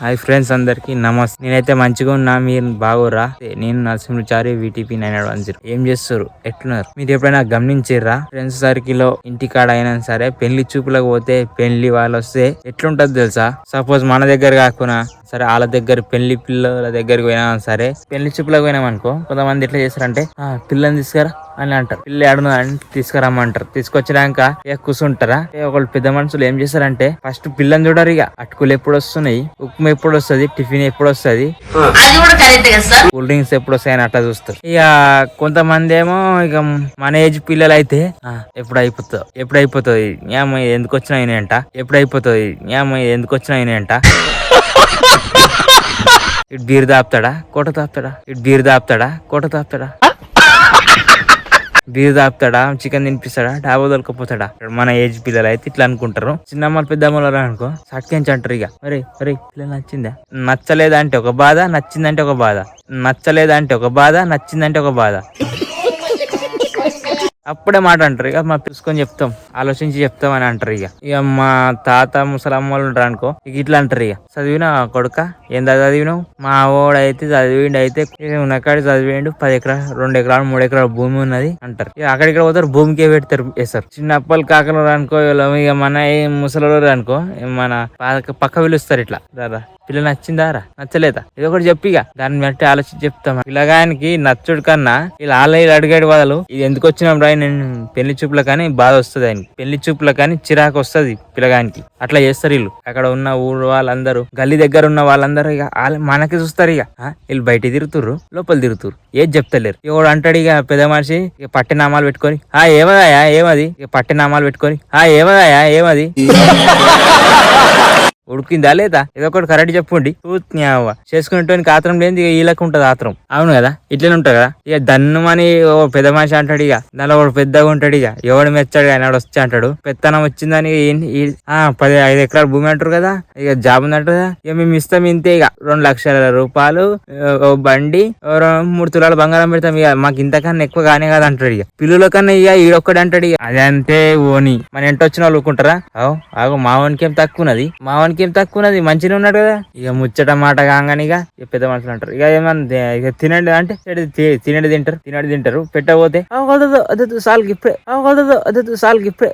Hi friends అందరికి నమస్తే. నేనైతే మంచిగా ఉన్నా మీరు బాగోరా నేను Narasimhachari VTP nine one zero. ఏం చేస్తారు ఎట్లున్నారు? మీరు ఎప్పుడైనా గమనించారా ఫ్రెండ్స్ సర్కిల్లో ఇంటికాడ అయినా సరే పెళ్ళి చూపులకు పోతే పెళ్ళి వాళ్ళు వస్తే ఎట్లుంటది తెలుసా? సపోజ్ మన దగ్గర కాకుండా సరే వాళ్ళ దగ్గర పెళ్ళి పిల్లల దగ్గరికి పోయినా సరే పెళ్ళి చూపులకు పోయినాం అనుకో కొంతమంది ఎట్లా చేస్తారంటే పిల్లని తీసుకురా అని అంటారు. పిల్లి ఆడును అని తీసుకురమ్మంటారు. తీసుకొచ్చినాక ఇక కూర్చుంటారా ఒకళ్ళు పెద్ద మనుషులు ఏం చేస్తారంటే ఫస్ట్ పిల్లని చూడరు ఇక. అటుకులు ఎప్పుడు వస్తున్నాయి? ఉప్మా ఎప్పుడు వస్తుంది? టిఫిన్ ఎప్పుడు వస్తుంది? కూల్ డ్రింక్స్ ఎప్పుడు వస్తాయని అట్లా చూస్తారు. ఇక కొంతమంది ఏమో ఇక మన ఏజ్ పిల్లలు అయితే "ఆ, ఎప్పుడు అయిపోతుంది ఎప్పుడు అయిపోతుంది ఏమో ఎందుకు వచ్చినా అంట ఎప్పుడు అయిపోతుంది ఏమో ఎందుకు వచ్చినా అంట. ఇటు బీర్ దాపుతాడా? కోట తాపుతాడా ఇటు బీర్ దాపుతాడా? కోట తాపుతాడా బీర్ దాపుతాడా? చికెన్ తినిపిస్తాడా? డాబా దొరకపోతాడా మన ఏజ్ పిల్లలు అయితే ఇట్లా అనుకుంటారు. చిన్నమ్మలు పెద్దమ్మలు అనుకో సట్కించి అంటారు ఇక. అరే మరి పిల్లలు నచ్చిందా? నచ్చలేదంటే ఒక బాధ నచ్చిందంటే ఒక బాధ. నచ్చలేదంటే ఒక బాధ నచ్చిందంటే ఒక బాధ. అప్పుడే మాట అంటారు. ఇక మా పిలుచుకొని చెప్తాం. ఆలోచించి చెప్తాం అని అంటారు ఇక. ఇక మా తాత ముసలమ్మ వాళ్ళు ఉంటారు అనుకో ఇక ఇట్లా అంటారు ఇక. చదివినా కొడుక? ఏందా చదివినావు? మా ఓడు అయితే చదివిండు అయితే ఇక చదివిండు. పది ఎకరాలు రెండు ఎకరాలు మూడు ఎకరాలు భూమి ఉన్నది అంటారు. ఇక అక్కడిక్కడ పోతారు భూమికే పెడతారు వేస్తారు చిన్నప్పలు కాకలు అనుకో ఇక మన ఏ ముసలి అనుకో మన పక్క- పక్క పిలుస్తారు ఇట్లా. దాదా పిల్ల నచ్చిందారా నచ్చలేదా? ఇది ఒకటి చెప్పి ఇక. దాన్ని బట్టి ఆలోచించి చెప్తాం. పిల్లగానికి నచ్చుడు కన్నా ఇలా ఆలయ అడిగాడు వాళ్ళు ఇది ఎందుకు వచ్చినాం రా నేను పెళ్ళి చూపుల కానీ బాధ వస్తుంది ఆయనకి. పెళ్ళి చూపుల కానీ చిరాకు వస్తుంది పిల్లగానికి. అట్లా చేస్తారు వీళ్ళు. అక్కడ ఉన్న ఊరు వాళ్ళందరూ గల్లీ దగ్గర ఉన్న వాళ్ళందరూ ఇక మనకి చూస్తారు ఇక వీళ్ళు బయట తిరుగుతుర్రు లోపల తిరుగుతుర్రు. ఏది చెప్తలేరు. ఎవడు అంటాడు ఇక పెద్ద మనిషి ఇక పట్టినామాలు పెట్టుకొని ఆ ఏమదాయా ఏమది? ఇక పట్టినామాలు పెట్టుకొని ఆ ఏమదాయా ఏమది? ఉడికిందా లేదా? ఏదో ఒకటి కరెక్ట్ చెప్పండి. చూత్న్యావ చేసుకునేటువంటి ఆత్రం లేని ఇక వీళ్ళకి ఉంటది ఆత్రం. అవును కదా? ఇట్లనే ఉంటది కదా? ఇక దన్నుమని ఓ పెద్ద మనిషి అంటాడు ఇక. దానిలో ఒకడు పెద్దగా ఉంటాడు ఇక. ఎవడు మెచ్చాడు ఆయన వచ్చి అంటాడు. పెత్తనం వచ్చిందని పది ఐదు ఎకరాల భూమి అంటారు కదా? ఇక జాబ్ ఉందంటారు కదా? ఇక మేము ఇస్తాం ఇంతే ఇక. రెండు లక్షల రూపాయలు ఓ బండి ఓ మూడు తులాలు బంగారం పెడతాం ఇక. మాకు ఇంతకన్నా ఎక్కువ కానే కదా అంటాడు ఇక. పిల్లల కన్నా ఇక ఈడొక్కడు అంటాడు ఇక. అదంతే ఓని. మన ఎంట వచ్చిన వాళ్ళు ఊరుకుంటారా? ఆవు ఆగు మావానికి ఏం తక్కువ ఉన్నది? మావానికి ఏం తక్కువ ఉన్నది మంచిగా ఉన్నాడు కదా. ఇక ముచ్చట మాట కాగానే ఇక పెద్ద మనుషులు అంటారు. ఇక ఏమన్నా ఇక తినండి అంటే "తినండి, తింటారు తినండి తింటారు పెట్టకపోతే తింటారు. పెట్టబోతే "ఆవు, వదదు వదదు సాల్కి ఇప్పుడే ఆవు, సాల్కి ఇప్పుడే.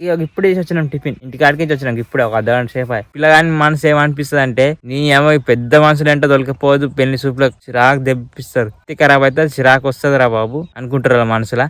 ఇక ఇప్పుడే చేసి వచ్చినాం టిఫిన్. ఇంటికి ఆడికి వచ్చినాం ఇప్పుడే ఒక అర్ధ గంట సేపు పిల్లగాని మనసు ఏమనిపిస్తుంది అంటే నీ ఏమో పెద్ద మనుషులు ఏంటో దొరికిపోదు పెళ్ళి సూపులకు చిరాకు దెబ్బిస్తారు ఖరాబ్ అయితే చిరాకు వస్తుంది రా బాబు అనుకుంటారు వాళ్ళ మనసులా.